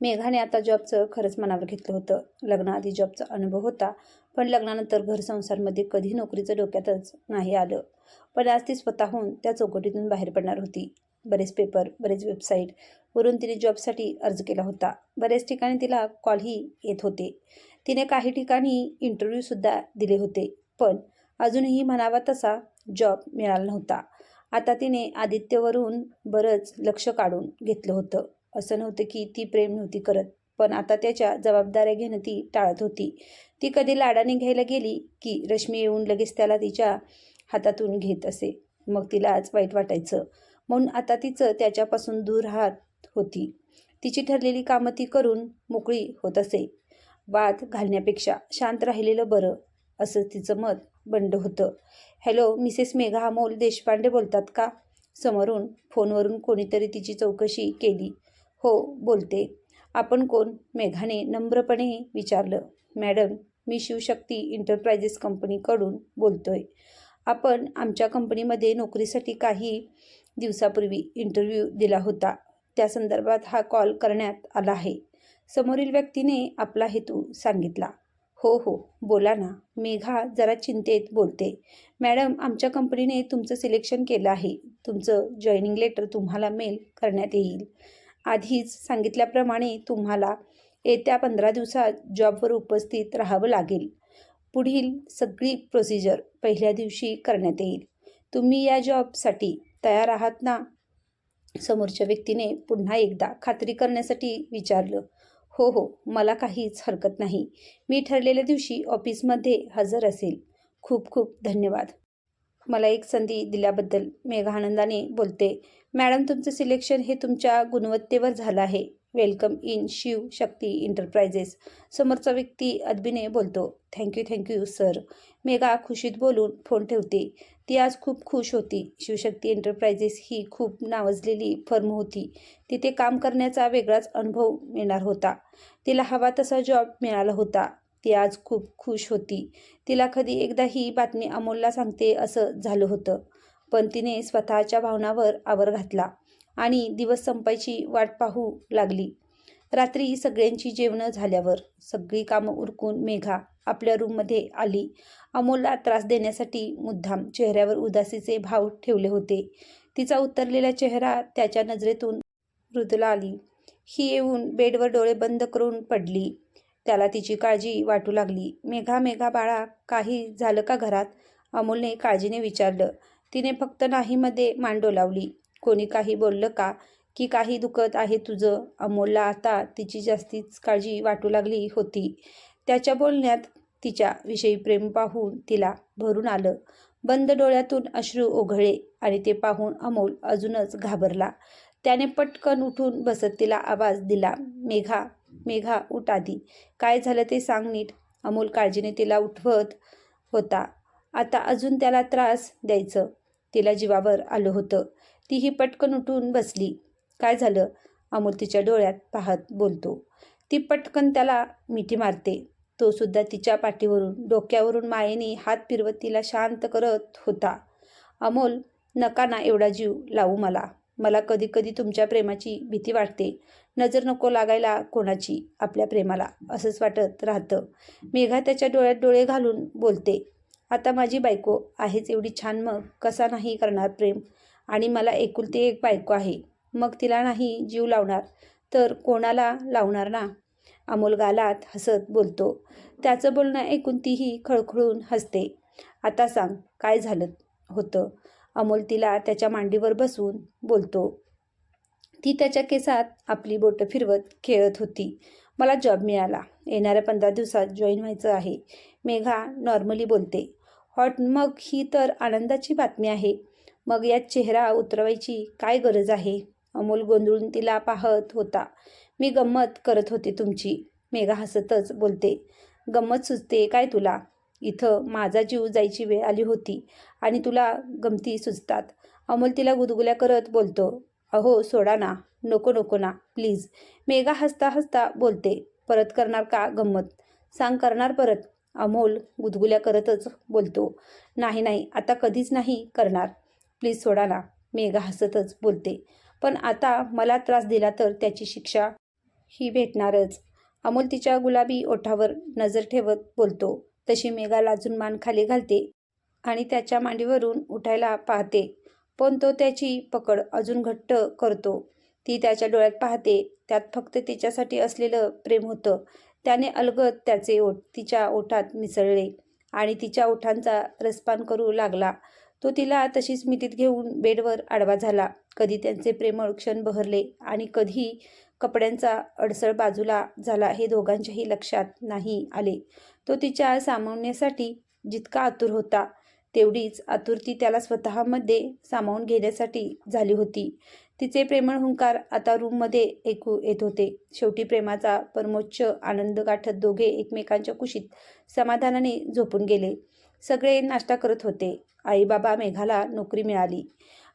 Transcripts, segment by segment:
मेघाने आता जॉबचं खरंच मनावर घेतलं होतं. लग्नाआधी जॉबचा अनुभव होता पण लग्नानंतर घर संसारमध्ये कधी नोकरीचं डोक्यातच नाही आलं. पण आज ती स्वतःहून त्या चौकटीतून बाहेर पडणार होती. बरेच पेपर बरेच वेबसाईट वरून तिने जॉबसाठी अर्ज केला होता. बरेच ठिकाणी तिला कॉलही येत होते. तिने काही ठिकाणी इंटरव्ह्यूसुद्धा दिले होते पण अजूनही म्हणावा तसा जॉब मिळाला नव्हता. आता तिने आदित्यवरून बरंच लक्ष काढून घेतलं होतं. असं नव्हतं की ती प्रेम नव्हती करत. पण आता त्याच्या जबाबदाऱ्या घेणं ती टाळत होती. ती कधी लाडाने घ्यायला गेली की रश्मी येऊन लगेच त्याला तिच्या हातातून घेत असे. मग तिलाच वाईट वाटायचं. म्हणून आता तिचं त्याच्यापासून दूर राहत होती. तिची ठरलेली कामं ती करून मोकळी होत असे. वाद घालण्यापेक्षा शांत राहिलेलं बरं असं तिचं मत बंड होतं. हॅलो मिसेस मेघा अमोल देशपांडे बोलतात का? समोरून फोनवरून कोणीतरी तिची चौकशी केली. हो बोलते. आपण कोण? मेघाने नम्रपणे विचारलं. मॅडम मी शिवशक्ती इंटरप्राइजेस कंपनीकडून बोलतोय. आपण आमच्या कंपनीमध्ये नोकरीसाठी काही दिवसापूर्वी इंटरव्ह्यू दिला होता. त्या संदर्भात हा कॉल करण्यात आला आहे. समोरील व्यक्तीने आपला हेतू सांगितला. हो हो बोला ना. मेघा जरा चिंतेत बोलते. मॅडम आमच्या कंपनीने तुमचं सिलेक्शन केलं आहे. तुमचं जॉईनिंग लेटर तुम्हाला मेल करण्यात येईल. आधीच सांगितल्याप्रमाणे तुम्हाला येत्या पंधरा दिवसात जॉबवर उपस्थित राहावं लागेल. पुढील सगळी प्रोसिजर पहिल्या दिवशी करण्यात येईल. तुम्ही या जॉबसाठी तयार आहात ना? समोरच्या व्यक्तीने पुन्हा एकदा खात्री करण्यासाठी विचारलं. हो हो मला काहीच हरकत नाही. मी ठरलेल्या दिवशी ऑफिसमध्ये हजर असेल. खूप खूप धन्यवाद. मला एक संधी दिल्याबद्दल मेघा आनंदाने बोलते मॅडम तुमचं सिलेक्शन हे तुमच्या गुणवत्तेवर झालं आहे. Welcome in Shiv Shakti enterprises समोरचा व्यक्ती अदबीने बोलतो thank you thank you sir. Megha खुशीत बोलून फोन ठेवते ती आज खूप खुश होती. शिवशक्ती एंटरप्राइजेस ही खूप नावाजलेली फर्म होती. तिथे काम करण्याचा वेगळाच अनुभव मिळणार होता. तिला हवा तसा जॉब मिळाला होता. ती आज खूप खुश होती. तिला कधी एकदा ही बातमी अमोलला सांगते असं झालं होतं. पण तिने स्वतःच्या भावनावर आवर घातला आणि दिवस संपायची वाट पाहू लागली. रात्री सगळ्यांची जेवणं झाल्यावर सगळी कामं उरकून मेघा आपल्या रूममध्ये आली. अमोलला त्रास देण्यासाठी मुद्दाम चेहऱ्यावर उदासीचे भाव ठेवले होते. तिचा उतरलेला चेहरा त्याच्या नजरेतून मृदूला आली. ही येऊन बेडवर डोळे बंद करून पडली. त्याला तिची काळजी वाटू लागली. मेघा मेघा बाळा काही झालं का घरात? अमोलने काळजीने विचारलं. तिने फक्त नाहीमध्ये मान डोलावली. कोणी काही बोललं का? की काही दुखत आहे तुझं? अमोलला आता तिची जास्तीच काळजी वाटू लागली होती. त्याच्या बोलण्यात तिच्या विषयी प्रेम पाहून तिला भरून आलं. बंद डोळ्यातून अश्रू ओघळे आणि ते पाहून अमोल अजूनच घाबरला. त्याने पटकन उठून बसत तिला आवाज दिला. मेघा मेघा उठ आधी. काय झालं ते सांग नीट. अमोल काळजीने तिला उठवत होता. आता अजून त्याला त्रास द्यायचं. तिला जीवावर आलं होतं. तीही पटकन उठून बसली. काय झालं? अमोल तिच्या डोळ्यात पाहत बोलतो. ती पटकन त्याला मिठी मारते. तो सुद्धा तिच्या पाठीवरून डोक्यावरून मायेने हात फिरवत तिला शांत करत होता. अमोल नका ना एवढा जीव लावू मला. मला कधी कधी तुमच्या प्रेमाची भीती वाटते. नजर नको लागायला कोणाची आपल्या प्रेमाला असंच वाटत राहतं. मेघा त्याच्या डोळ्यात डोळे घालून बोलते आता माझी बायको आहेच एवढी छान मग कसा नाही करणार प्रेम? आणि मला एकुलती एक बायको आहे मग तिला नाही जीव लावणार? तर कोणाला लावणार ना? अमोल गालात हसत बोलतो. त्याचं बोलणं ऐकून तीही खळखळून हसते. आता सांग काय झालं होतं? अमोल तिला त्याच्या मांडीवर बसून बोलतो. ती त्याच्या केसात आपली बोटं फिरवत खेळत होती. मला जॉब मिळाला. येणाऱ्या पंधरा दिवसात जॉईन व्हायचं आहे. मेघा नॉर्मली बोलते. हॉट मग ही तर आनंदाची बातमी आहे. मग यात चेहरा उतरवायची काय गरज आहे? अमोल गोंधळून तिला पाहत होता. मी गंमत करत होते तुमची. मेघा हसतच बोलते. गंमत सुचते काय तुला? इथं माझा जीव जायची वेळ आली होती आणि तुला गमती सुचतात. अमोल तिला गुदगुल्या करत बोलतो. अहो सोडा ना. नको नको ना. प्लीज. मेघा हसता हसता बोलते परत करणार का गंमत? सांग करणार परत. अमोल गुदगुल्या करतच बोलतो नाही नाही आता कधीच नाही करणार. प्लीज सोडा ना. मेघा हसतच बोलते पण आता मला त्रास दिला तर त्याची शिक्षा ही भेटणारच. अमोल तिच्या गुलाबी ओठावर नजर ठेवत बोलतो तशी मेघा लाजून मान खाली घालते आणि त्याच्या मांडीवरून उठायला पाहते. पण तो त्याची पकड अजून घट्ट करतो. ती त्याच्या डोळ्यात पाहते त्यात फक्त तिच्यासाठी असलेलं प्रेम होतं. त्याने अलगद त्याचे ओठ तिच्या ओठात मिसळले आणि तिच्या ओठांचा रसपान करू लागला. तो तिला तशीच मितीत घेऊन बेडवर आडवा झाला. कधी त्यांचे प्रेमळ क्षण बहरले आणि कधी कपड्यांचा अडसळ बाजूला झाला हे दोघांच्याही लक्षात नाही आले. तो तिच्या सामावण्यासाठी जितका आतुर होता तेवढीच आतुरती त्याला स्वतःमध्ये सामावून घेण्यासाठी झाली होती. तिचे प्रेमळ हुंकार आता रूममध्ये ऐकू येत होते. शेवटी प्रेमाचा परमोच्च आनंद गाठत दोघे एकमेकांच्या कुशीत समाधानाने झोपून गेले. सगळे नाश्ता करत होते. आई बाबा मेघाला नोकरी मिळाली.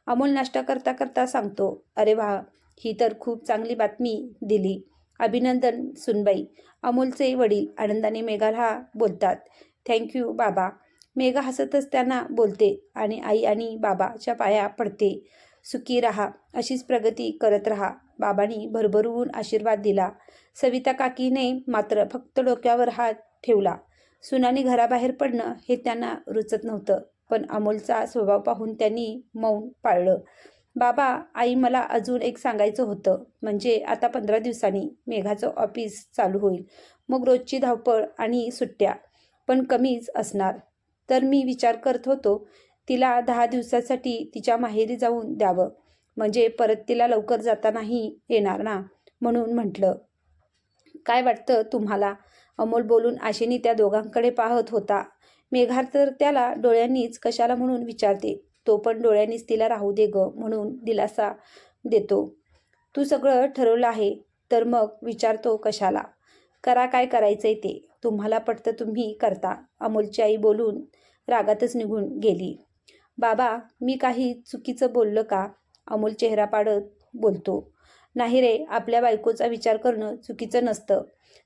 अमोल नाश्ता करता करता सांगतो अरे वा ही तर खूप चांगली बातमी दिली. अभिनंदन सुनबाई. अमोलचे वडील आनंदाने मेघाला बोलतात थँक्यू बाबा. मेघा हसतच त्यांना बोलते आणि आई आणि बाबाच्या पाया पडते. सुखी राहा अशीच प्रगती करत राहा. बाबांनी भरभरून आशीर्वाद दिला. सविता काकीने मात्र फक्त डोक्यावर हात ठेवला. सुनाने घराबाहेर पडणं हे त्यांना रुचत नव्हतं पण अमोलचा स्वभाव पाहून त्यांनी मौन पाळलं. बाबा आई मला अजून एक सांगायचं होतं. म्हणजे आता पंधरा दिवसांनी मेघाचं ऑफिस चालू होईल. मग रोजची धावपळ आणि सुट्ट्या पण कमीच असणार. तर मी विचार करत होतो तिला दहा दिवसासाठी तिच्या माहेरी जाऊन द्यावं. म्हणजे परत तिला लवकर जाता नाही येणार ना? म्हणून म्हटलं. काय वाटतं तुम्हाला? अमोल बोलून आशेनी त्या दोघांकडे पाहत होता. मेघार तर त्याला डोळ्यांनीच कशाला म्हणून विचारते? तो पण डोळ्यांनीच तिला राहू दे ग म्हणून दिलासा देतो. तू सगळं ठरवलं आहे तर मग विचारतो कशाला? करा काय करायचंय ते. तुम्हाला पटतं तुम्ही करता. अमोलची आई बोलून रागातच निघून गेली. बाबा मी काही चुकीचं बोललं का? अमोल चेहरा पाडत बोलतो. नाही रे आपल्या बायकोचा विचार करणं चुकीचं नसतं.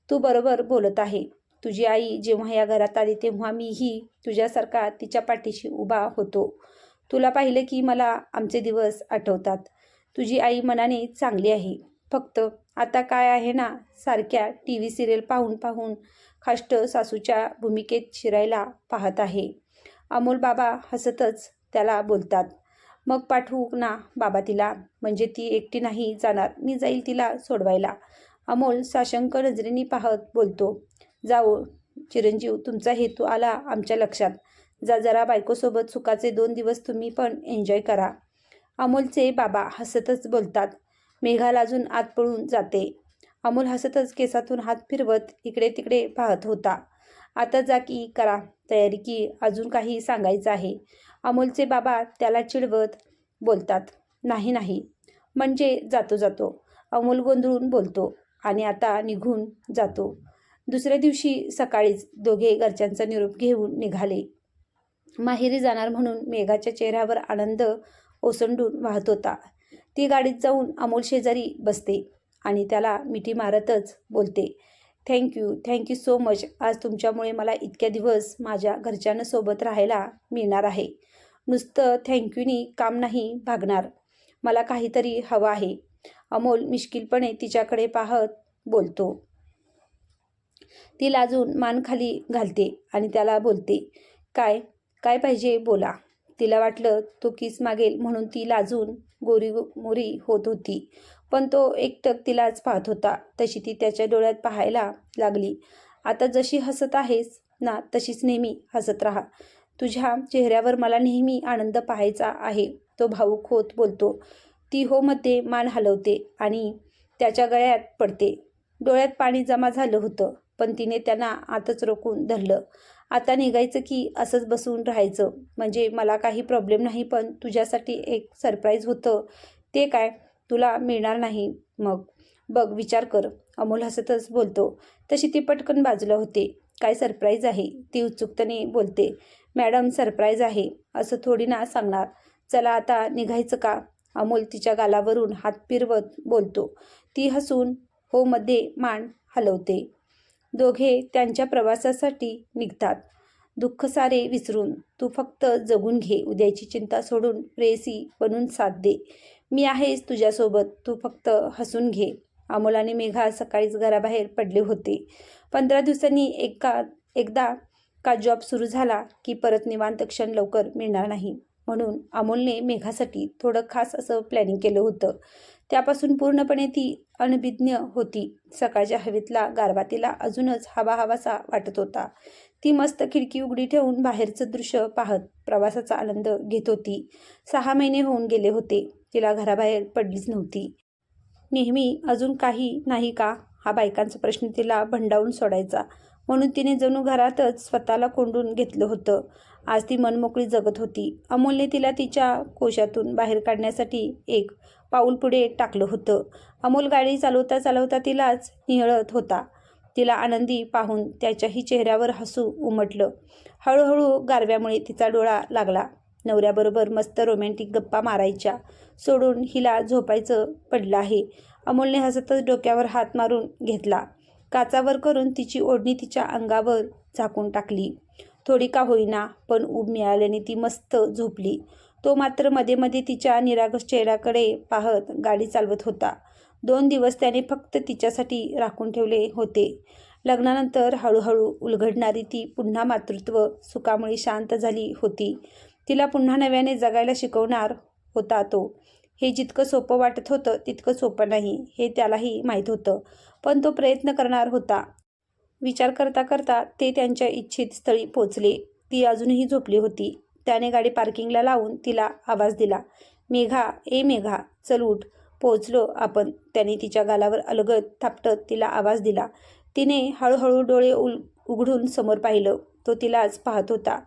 तू बरोबर बोलत आहे. तुझी आई जेव्हा या घरात आली तेव्हा मीही तुझ्यासारखा तिच्या पाठीशी उभा होतो. तुला पाहिलं की मला आमचे दिवस आठवतात. तुझी आई मनाने चांगली आहे. फक्त आता काय आहे ना? सारख्या टी व्ही सिरियल पाहून पाहून खाष्ट सासूच्या भूमिकेत शिरायला पाहत आहे. अमोल बाबा हसतच त्याला बोलतात. मग पाठवू ना बाबा तिला? म्हणजे ती एकटी नाही जाणार. मी जाईल तिला सोडवायला. अमोल साशंक नजरेने पाहत बोलतो. जाओ चिरंजीव तुमचा हेतू आला आमच्या लक्षात. जा जरा बायकोसोबत सुखाचे दोन दिवस तुम्ही पण एन्जॉय करा. अमोलचे बाबा हसतच बोलतात. मेघाला अजून आत पळून जाते. अमोल हसतच केसातून हात फिरवत इकडे तिकडे पाहत होता. आता जा की करा तयारी की अजून काही सांगायचं आहे. अमोलचे बाबा त्याला चिडवत बोलतात नाही नाही. म्हणजे जातो जातो. अमोल गोंधळून बोलतो आणि आता निघून जातो. दुसऱ्या दिवशी सकाळीच दोघे घरच्यांचा निरोप घेऊन निघाले. माहेरी जाणार म्हणून मेघाच्या चेहऱ्यावर आनंद ओसंडून वाहत होता. ती गाडीत जाऊन अमोल शेजारी बसते आणि त्याला मिठी मारतच बोलते. थँक्यू थँक्यू सो मच आज तुमच्यामुळे मला इतक्या दिवस माझ्या घरच्यांना सोबत राहायला मिळणार आहे. नुसतं थँक्यूनी काम नाही भागणार. मला काहीतरी हवं आहे. अमोल मिश्किलपणे तिच्याकडे पाहत बोलतो. ती लाजून मान खाली घालते आणि त्याला बोलते काय काय पाहिजे बोला. तिला वाटलं तो किस मागेल म्हणून ती लाजून गोरी मोरी होत होती. पण तो एकटक तिलाच पाहत होता. तशी ती त्याच्या डोळ्यात पाहायला लागली. आता जशी हसत आहेस ना तशीच नेहमी हसत राहा. तुझ्या चेहऱ्यावर मला नेहमी आनंद पाहायचा आहे तो भाऊक होत बोलतो. ती हो मध्ये मान हलवते आणि त्याच्या गळ्यात पडते. डोळ्यात पाणी जमा झालं होतं पण तिने त्यांना आतच रोखून धरलं. आता निघायचं की असंच बसून राहायचं. म्हणजे मला काही प्रॉब्लेम नाही पण तुझ्यासाठी एक सरप्राईज होतं. ते काय? तुला मिळणार नाही. मग बघ विचार कर. अमोल हसतच बोलतो. तशी ती पटकन बाजूला होते. काय सरप्राईज आहे? ती उत्सुकतेने बोलते. मॅडम सरप्राईज आहे. असं थोडी ना सांगणार. चला आता निघायचं का? अमोल तिच्या गालावरून हात फिरवत बोलतो. ती हसून हो मध्ये मान हलवते. दोघे त्यांच्या प्रवासासाठी निघतात. दुःख सारे विसरून तू फक्त जगून घे. उद्याची चिंता सोडून प्रेसी बनून साथ दे. मी आहेस तुझ्यासोबत. तू फक्त हसून घे. अमोल आणि मेघा सकाळीच घराबाहेर पडले होते. पंधरा दिवसांनी एका एकदा का जॉब सुरू झाला की परत निवांत क्षण लवकर मिळणार नाही. म्हणून अमोलने मेघासाठी थोडं खास असं प्लॅनिंग केलं होतं. त्यापासून पूर्णपणे ती अनभिज्ञ होती. सकाळच्या हवेतला गारवा तिला अजूनच हवा हवासा वाटत होता. ती मस्त खिडकी उघडी ठेवून बाहेरचं दृश्य पाहत प्रवासाचा आनंद घेत होती. सहा महिने होऊन गेले होते. तिला घराबाहेर पडलीच नव्हती. नेहमी अजून काही नाही का? हा बायकांचा प्रश्न तिला भंडावून सोडायचा. म्हणून तिने जणू घरातच स्वतःला कोंडून घेतलं होतं. आज ती मनमोकळी जगत होती. अमोलने तिला तिच्या कोशातून बाहेर काढण्यासाठी एक पाऊल पुढे टाकलं होतं. अमोल गाडी चालवता चालवता तिलाच निहळत होता. तिला आनंदी पाहून त्याच्याही चेहऱ्यावर हसू उमटलं. हळूहळू गारव्यामुळे तिचा डोळा लागला. नवऱ्याबरोबर मस्त रोमॅन्टिक गप्पा मारायच्या. सोडून हिला झोपायचं पडलं आहे. अमोलने हसतच डोक्यावर हात मारून घेतला. काचावर करून तिची ओढणी तिच्या अंगावर झाकून टाकली. थोडी का होईना पण ऊब मिळाल्याने ती मस्त झोपली. तो मात्रमध्ये मध्ये तिच्या निरागस चेहऱ्याकडे पाहत गाडी चालवत होता. दोन दिवस त्याने फक्त तिच्यासाठी राखून ठेवले होते. लग्नानंतर हळूहळू उलगडणारी ती पुन्हा मातृत्व सुखामुळे शांत झाली होती. तिला पुन्हा नव्याने जगायला शिकवणार होता तो. हे जितकं सोपं वाटत होतं तितकं सोपं नाही हे त्यालाही माहीत होतं. पण तो प्रयत्न करणार होता. विचार करता करता ते त्यांच्या इच्छित स्थळी पोचले ती अजूनही झोपली होती. त्याने गाडी पार्किंगला लावून तिला आवाज दिला मेघा ए मेघा चल उठ. पोचलो आपण. त्याने तिच्या गालावर अलगद थापटत तिला आवाज दिला. तिने हळूहळू डोळे उल उघडून समोर पाहिलं. तो तिलाच पाहत होता.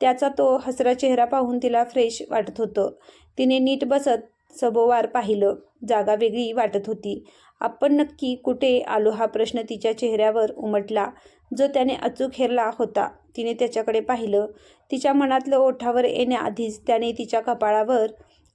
त्याचा तो हसरा चेहरा पाहून तिला फ्रेश वाटत होतं. तिने नीट बसत सभोवार पाहिलं. जागा वेगळी वाटत होती. आपण नक्की कुठे आलो? हा प्रश्न तिच्या चेहऱ्यावर उमटला. जो त्याने अचूक हेरला होता. तिने त्याच्याकडे पाहिलं. तिच्या मनातलं ओठावर येण्याआधीच त्याने तिच्या कपाळावर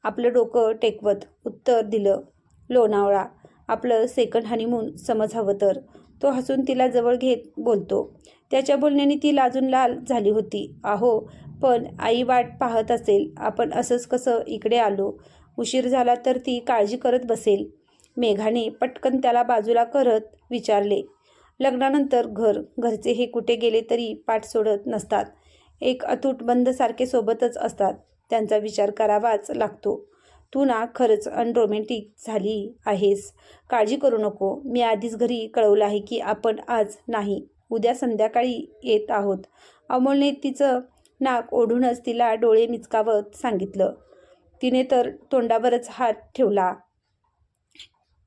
आपलं डोकं टेकवत उत्तर दिलं लोणावळा. आपलं सेकंड हनीमून समज हवं तर. तो हसून तिला जवळ घेत बोलतो. त्याच्या बोलण्याने ती लाजून लाल झाली होती. आहो पण आई वाट पाहत असेल. आपण असंच कसं इकडे आलो? उशीर झाला तर ती काळजी करत बसेल. मेघाने पटकन त्याला बाजूला करत विचारले लग्नानंतर घर घरचे हे कुठे गेले तरी पाठ सोडत नसतात. एक अतूट बंदसारखे सोबतच असतात. त्यांचा विचार करावाच लागतो. तू ना खरंच अनरोमॅन्टिक झाली आहेस. काळजी करू नको. मी आधीच घरी कळवलं आहे की आपण आज नाही. उद्या संध्याकाळी येत आहोत. अमोलने तिचं नाक ओढूनच तिला डोळे मिचकावत सांगितलं. तिने तर तोंडावरच हात ठेवला.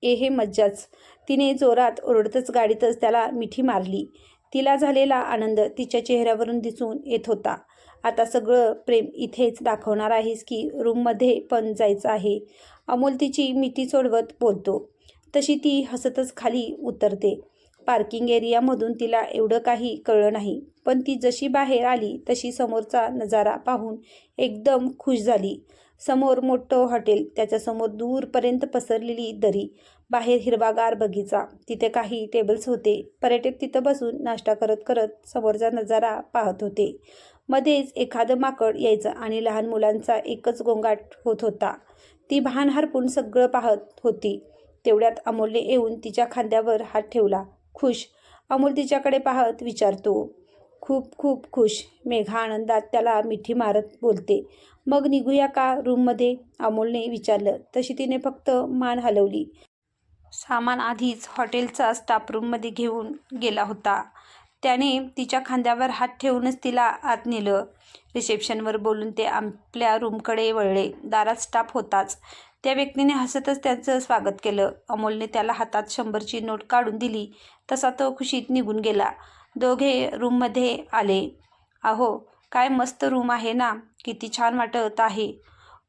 ए हे मज्जाच. तिने जोरात ओरडतच गाडीतच त्याला मिठी मारली. तिला झालेला आनंद तिच्या चेहऱ्यावरून दिसून येत होता. आता सगळं प्रेम इथेच दाखवणार आहेस की रूममध्ये पण जायचं आहे. अमोल तिची मिठी सोडवत बोलतो. तशी ती हसतच खाली उतरते. पार्किंग एरियामधून तिला एवढं काही कळलं नाही. पण ती जशी बाहेर आली तशी समोरचा नजारा पाहून एकदम खुश झाली. समोर मोठं हॉटेल त्याच्यासमोर दूरपर्यंत पसरलेली दरी बाहेर हिरवागार बगीचा तिथे काही टेबल्स होते. पर्यटक तिथं बसून नाश्ता करत करत समोरचा नजारा पाहत होते. मध्येच एखादं माकड यायचं आणि लहान मुलांचा एकच गोंगाट होत होता. ती भान हरपून सगळं पाहत होती. तेवढ्यात अमोलने येऊन तिच्या खांद्यावर हात ठेवला. खुश अमोल तिच्याकडे पाहत विचारतो खूप खूप खुश. मेघा आनंदात त्याला मिठी मारत बोलते. मग निघूया का रूममध्ये? अमोलने विचारलं. तशी तिने फक्त मान हलवली. सामान आधीच हॉटेलचा स्टाफ रूममध्ये घेऊन गेला होता. त्याने तिच्या खांद्यावर हात ठेवूनच तिला आत नेलं. रिसेप्शनवर बोलून ते आपल्या रूमकडे वळले. दारात स्टाफ होताच. त्या व्यक्तीने हसतच त्यांचं स्वागत केलं. अमोलने त्याला हातात शंभरची नोट काढून दिली. तसा तो खुशीत निघून गेला. दोघे रूममध्ये आले. अहो काय मस्त रूम आहे ना. किती छान वाटत आहे.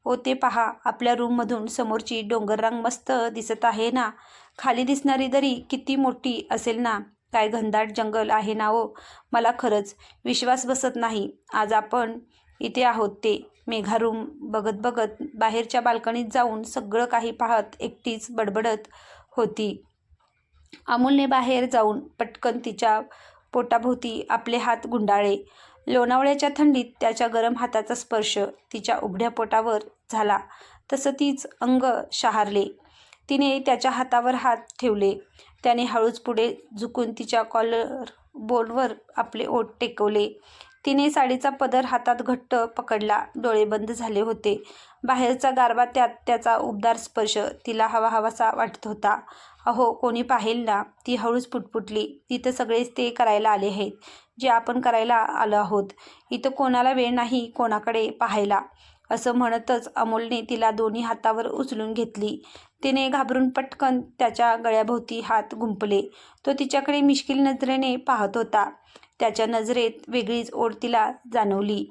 ओ ते पहा. आपल्या रूममधून समोरची डोंगररांग मस्त दिसत आहे ना. खाली दिसणारी दरी किती मोठी असेल ना. काय घनदाट जंगल आहे ना हो. मला खरंच विश्वास बसत नाही. आज आपण इथे आहोत ते. मेघा रूम बघत बघत बाहेरच्या बाल्कनीत जाऊन सगळं काही पाहत एकटीच बडबडत होती. अमोलने बाहेर जाऊन पटकन तिच्या पोटाभोवती आपले हात गुंडाळे. लोणावळ्याच्या थंडीत त्याच्या गरम हाताचा स्पर्श तिच्या उघड्या पोटावर झाला. तसं तीच अंग शहारले. तिने त्याच्या हातावर हात ठेवले. त्याने हळूच पुढे झुकून तिच्या कॉलर बोर्डवर आपले ओठ टेकवले. तिने साडीचा पदर हातात घट्ट पकडला. डोळे बंद झाले होते. बाहेरचा गारवा त्यात त्याचा उबदार स्पर्श तिला हवा हवासा वाटत होता. अहो कोणी पाहिल ना? ती हळूच पुटपुटली. तिथं सगळेच ते करायला आले आहेत. जे आपण करायला आलो आहोत. इथं कोणाला वेळ नाही कोणाकडे पाहायला. असं म्हणतच अमोलने तिला दोन्ही हातावर उचलून घेतली. तिने घाबरून पटकन त्याच्या गळ्याभोवती हात गुंपले तो तिच्याकडे मिश्किल नजरेने पाहत होता. त्याच्या नजरेत वेगळीच ओढ तिला जाणवली.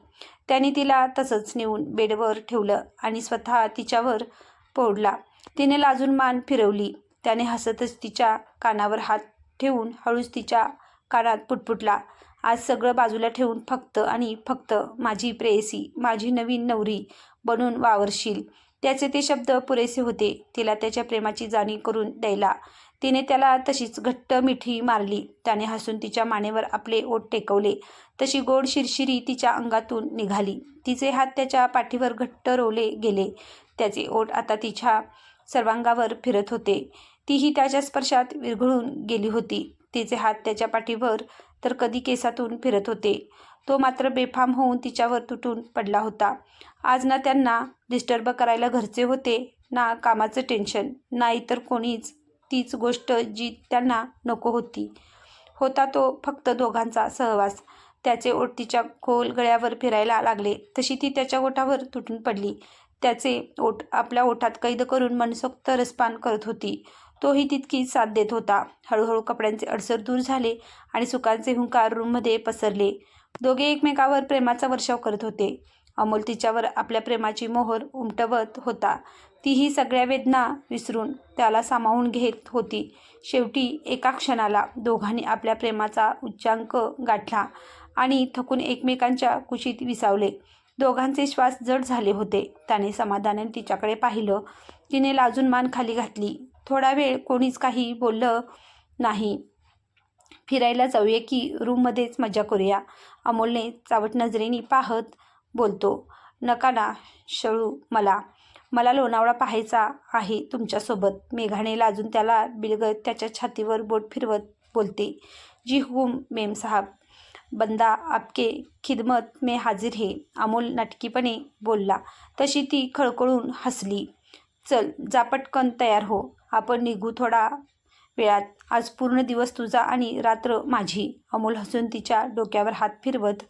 त्याने तिला तसंच नेऊन बेडवर ठेवलं आणि स्वतः तिच्यावर पोडला. तिने लाजून मान फिरवली. त्याने हसतच तिच्या कानावर हात ठेवून हळूच तिच्या कानात पुटपुटला. आज सगळं बाजूला ठेवून फक्त आणि फक्त माझी प्रेयसी माझी नवीन नवरी बनून वावरशील. त्याचे ते शब्द पुरेसे होते. तिला त्याच्या प्रेमाची जाणीव करून द्यायला तिने त्याला तशीच घट्ट मिठी मारली. त्याने हसून तिच्या मानेवर आपले ओठ टेकवले. तशी गोड शिरशिरी तिच्या अंगातून निघाली. तिचे हात त्याच्या पाठीवर घट्ट रोवले गेले. त्याचे ओठ आता तिच्या सर्वांगावर फिरत होते. तीही त्याच्या स्पर्शात विरघळून गेली होती. तिचे हात त्याच्या पाठीवर तर कधी केसातून फिरत होते. तो मात्र बेफाम होऊन तिच्यावर तुटून पडला होता. आज ना त्यांना डिस्टर्ब करायला घरचे होते ना कामाचं टेन्शन ना इतर कोणीच तीच गोष्ट जी त्यांना नको होती. होता तो फक्त दोघांचा सहवास. त्याचे ओटीच्या तिच्या खोल गळ्यावर फिरायला लागले. तशी ती त्याच्या ओठावर तुटून पडली. त्याचे ओठ आपल्या ओठात कैद करून मनसोक्त रसपान करत होती. तोही तितकीच साथ देत होता. हळूहळू कपड्यांचे अडसर दूर झाले आणि सुखांचे हुंकार रूममध्ये पसरले. दोघे एकमेकावर प्रेमाचा वर्षाव करत होते. अमोल तिच्यावर आपल्या प्रेमाची मोहर उमटवत होता. तीही सगळ्या वेदना विसरून त्याला सामावून घेत होती. शेवटी एका क्षणाला दोघांनी आपल्या प्रेमाचा उच्चांक गाठला आणि थकून एकमेकांच्या कुशीत विसावले. दोघांचे श्वास जड झाले होते. त्याने समाधानाने तिच्याकडे पाहिलं. तिने लाजून मान खाली घातली. थोडा वेळ कोणीच काही बोललं नाही. फिरायला जाऊया की रूममध्येच मजा करूया. अमोलने चावट नजरेने पाहत बोलतो नका ना शळू मला मला लोणावळा पाहायचा आहे तुमच्यासोबत. मेघाने लाजून त्याला बिलगत त्याच्या छातीवर बोट फिरवत बोलते. जी हुम मेम साहब. बंदा आपके खिदमत में हाजिर हे. अमोल नटकीपणे बोलला. तशी ती खळखळून हसली. चल जा पटकन तयार हो. आपण निघू थोडा वेळात. आज पूर्ण दिवस तुझा आणि रात्र माझी. अमोल हसून तिच्या डोक्यावर हात फिरवत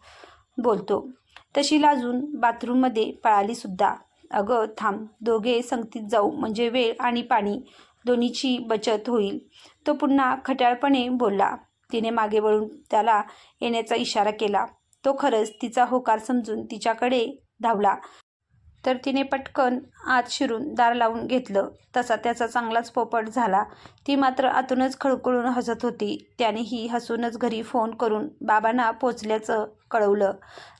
बोलतो. तशी लाजून बाथरूममध्ये पळालीसुद्धा अगं थांब. दोघे संगतीत जाऊ. म्हणजे वेळ आणि पाणी दोन्हीची बचत होईल. तो पुन्हा खट्याळपणे बोलला. तिने मागे वळून त्याला येण्याचा इशारा केला. तो खरंच तिचा होकार समजून तिच्याकडे धावला. तर तिने पटकन आत शिरून दार लावून घेतलं. तसा त्याचा चांगलाच पोपट झाला. ती मात्र आतूनच खळखळून हसत होती. त्यानेही हसूनच घरी फोन करून बाबांना पोचल्याचं कळवलं.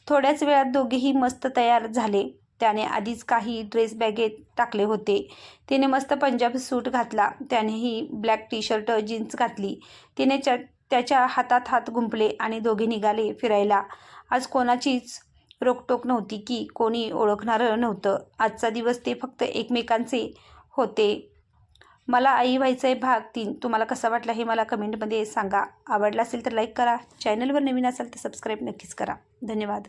थोड्याच वेळात दोघेही मस्त तयार झाले. त्याने आधीच काही ड्रेस बॅगेत टाकले होते. तिने मस्त पंजाब सूट घातला. त्यानेही ब्लॅक टी शर्ट जीन्स घातली. तिने च्या त्याच्या हातात हात गुंपले आणि दोघे निघाले फिरायला. आज कोणाचीच रोकटोक नव्हती की कोणी ओळखणारं नव्हतं. आजचा दिवस ते फक्त एकमेकांचे होते. मला आई व्हायचं आहे भाग तीन. तुम्हाला कसा वाटला हे मला कमेंटमध्ये सांगा. आवडला असेल तर लाईक करा. चॅनलवर नवीन असाल तर सबस्क्राईब नक्कीच करा. धन्यवाद.